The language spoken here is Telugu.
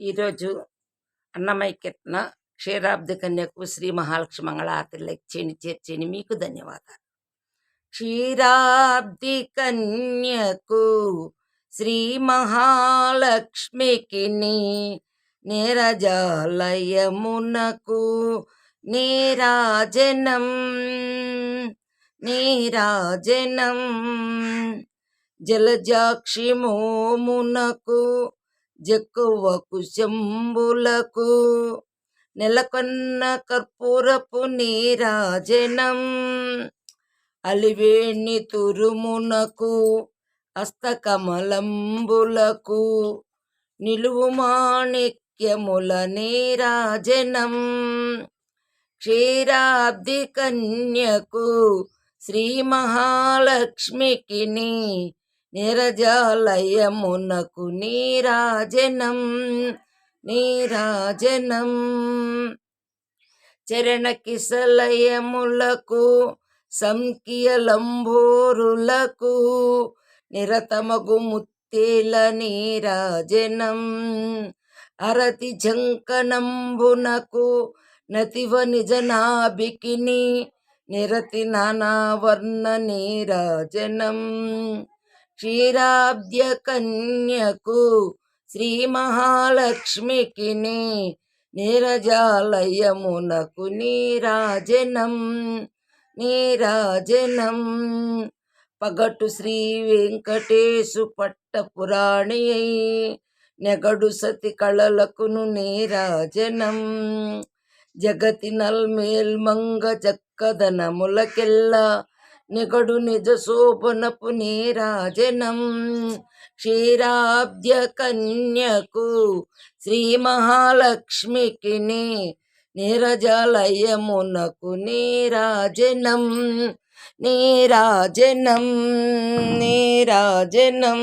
ఈరోజు అన్నమయ్య కీర్తన క్షీరాబ్ది కన్యకు శ్రీ మహాలక్ష్మి మంగళారతిలో ఇచ్చేని చేర్చేని మీకు ధన్యవాదాలు. క్షీరాబ్ది కన్యకు శ్రీ మహాలక్ష్మికి నీరజాలయమునకు నీరాజనం నీరాజనం జలజాక్షి మోమునకు జక్కువ కుశంబులకు నెలకొన్న కర్పూరపు నీరాజనం. అలివేణి తురుమునకు హస్తకమలంబులకు నిలువు మాణిక్యముల నీరాజనం. క్షీరాబ్ది కన్యకు శ్రీ మహాలక్ష్మికిని నిరజాలయమునకు నీరాజనం నీరాజనం. చరణకిసలయములకు సంకీయలంబోరులకు నిరతమగు ముత్తేల నీరాజనం. అరతి జంకనంబునకు నతివ నిజనాభికిని నిరతి నానావర్ణ నీరాజనం. క్షీరాబ్ద్య కన్యకు శ్రీ మహాలక్ష్మికి నీరజాలయమునకు నీరాజనం నీరాజనం. పగటు శ్రీ వెంకటేశు పట్ట పురాణి నెగడు సతి కళలకును నీరాజనం. జగతి నల్మేల్మంగ చక్కదనములకెల్లా నిగడు నిజ శోభనపు నీరాజనం. క్షీరాబ్ద్య కన్యకు శ్రీ మహాలక్ష్మికి నీరజాలయమునకు నీరాజనం. నీరాజనం నీరాజనం.